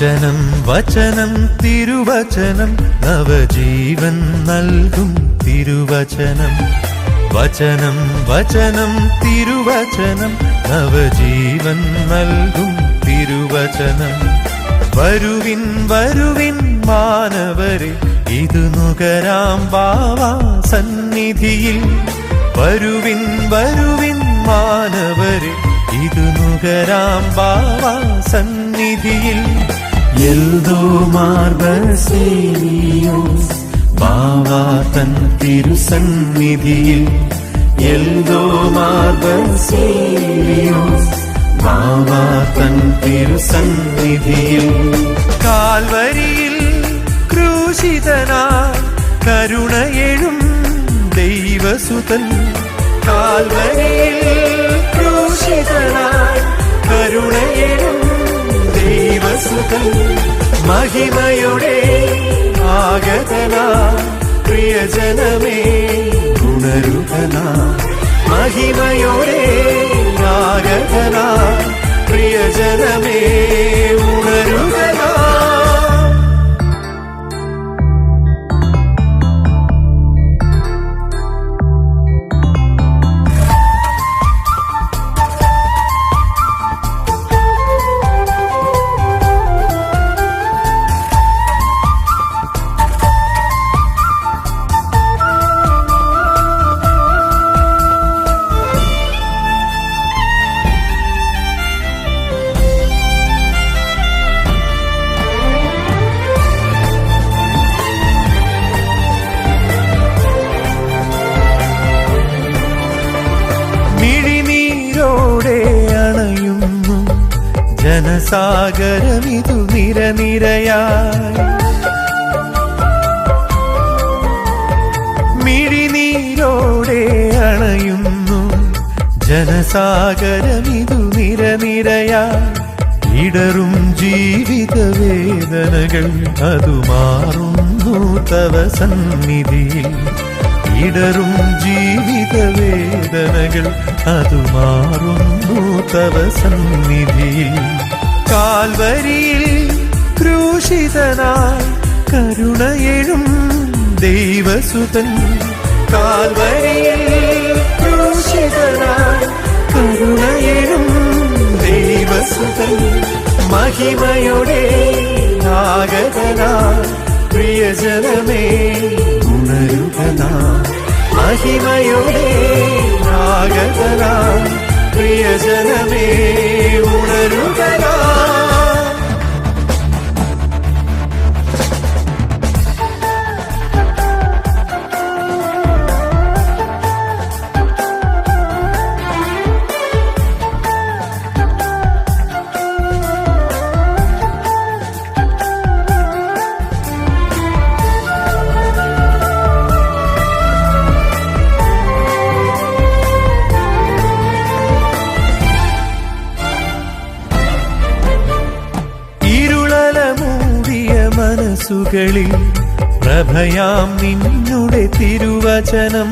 വചനം വചനം തിരുവചനം നവജീവൻ നൽകും തിരുവചനം. വചനം വചനം തിരുവചനം നവജീവൻ നൽകും തിരുവചനം. വരുവിൻ വരുവിൻ മാനവരെ ഇത് നുകരാം ബാവാ സന്നിധിയിൽ. വരുവിൻ വരുവിൻ മാനവരെ ഇത് നുകരാം ബാവാ സന്നിധിയിൽ. എൽദോ മാർബസേനിയോ ബാവാ തൻ തിരുസന്നിധിയിൽ. എന്തോ മാർബസേനിയോ ബാവാ തൻ തിരുസന്നിധിയിൽ. കാൽവരിയിൽ ക്രൂശിതനായി കരുണയെഴും ദൈവസുതൻ. കാൽവരിയിൽ ക്രൂശിതനായി കരുണയെഴും ദൈവസുതൻ മഹിമയുടെ ആഗതന പ്രിയജനമേ ഉണരുകനാ മഹിമയുടെ ആഗതന പ്രിയജനമേ ഉണരുകനാ ജനസാഗരമിതു നിരനിരയായി. മിഴിനീരോടെ അണയുന്നു ജനസാഗരമിതു നിരനിരയായി. ഇടറും ജീവിത വേദനകൾ അതു മാറുന്നു തവ സന്നിധിയിൽ. ഇടറും ജീവിത വേദനകൾ അതു മാറുന്നു തവ സന്നിധിയിൽ കാൽവരിയിൽ ക്രൂശിതനായി കരുണയെഴും ദൈവസുതൻ. കാൽവരിയിൽ ക്രൂശിതനായി കരുണയെഴും ദൈവസുതൻ. മഹിമയുടെ നാഗതനാ പ്രിയജനമേ ഉണരുകനാ മഹിമയുടെ ആഗതനാ പ്രിയജനമേ ഉണരുകനാ മനസ്സുകളിൽ പ്രഭയാം നിന്നുടെ തിരുവചനം.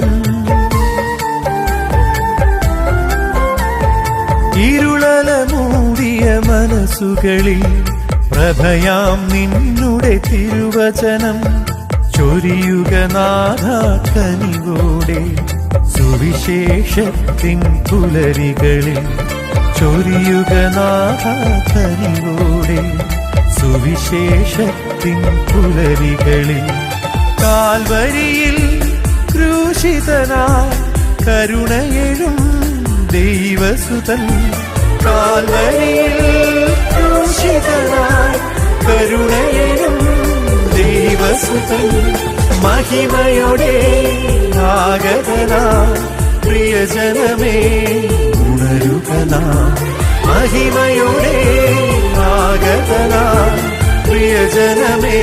ഇരുളല മൂടിയ മനസ്സുകളിൽ പ്രഭയാം നിന്നുടെ തിരുവചനം. ചൊരിയുക നാഥാക്കനിവോടെ സുവിശേഷത്തിൻ പുലരികളിൽ ചൊരിയുക നാഥാക്കനിവോടെ സുവിശേഷത്തിൻ പുലരികളിൽ കാൽവരിയിൽ ക്രൂശിതനായി കരുണയെഴും ദൈവസുതൻ. കാൽവരിയിൽ ക്രൂശിതനായി കരുണയെഴും ദൈവസുതൻ. മഹിമയുടെ ആഗതനാ പ്രിയജനമേ ഉണരുകനാ. മഹിമയുടെ ആഗതനാ പ്രിയജനമേ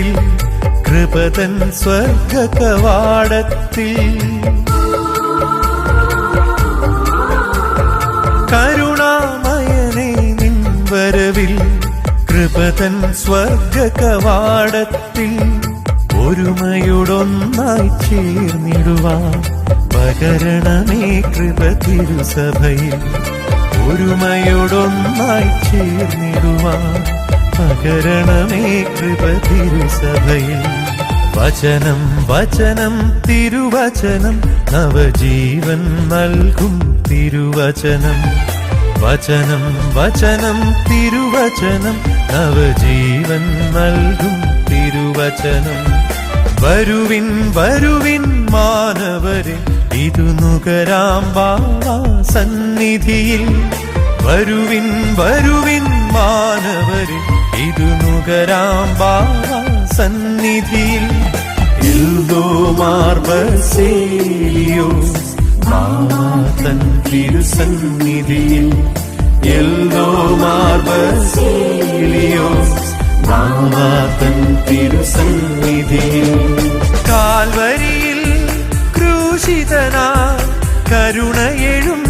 ഉണരുകനാ കൃപതൻ സ്വർഗ കവാടത്തിൽ കരുണാമയനെ നിൻ വരവിൽ കൃപതൻ സ്വർഗ കവാടത്തിൽ ഒരുമയോടൊന്നായി ചേർന്നിടുവാൻ പകരണമേ കൃപ തിരുസഭയിൽ. ഒരുമയോടൊന്നായി ചേർന്നിടുവാൻ പകരണമേ കൃപ തിരുസഭയിൽ വചനം വചനം തിരുവചനം നവജീവൻ നൽകും തിരുവചനം. വചനം വചനം തിരുവചനം നവജീവൻ നൽകും തിരുവചനം. വരുവിൻ വരുവിൻ മാനവരെ ഇതു നുകരാം വാ സന്നിധിയിൽ. വരുവിൻ വരുവിൻ ബാബാ സന്നിധിയിൽ തിരുസന്നിധിയിൽ തിരുസന്നിധിയിൽ കാൽവരിയിൽ കരുണയെഴും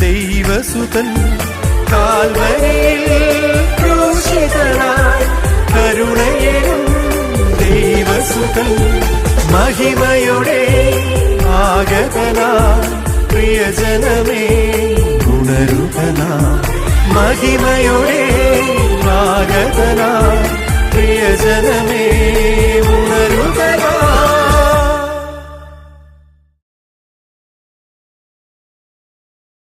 ദൈവസുതൻ കാൽവരിയിൽ ദൈവസുതൻ മഹിമയുടെ ആഗതനാ പ്രിയജനമേ. ഉണരുകനാ മഹിമയുടെ ആഗതനാ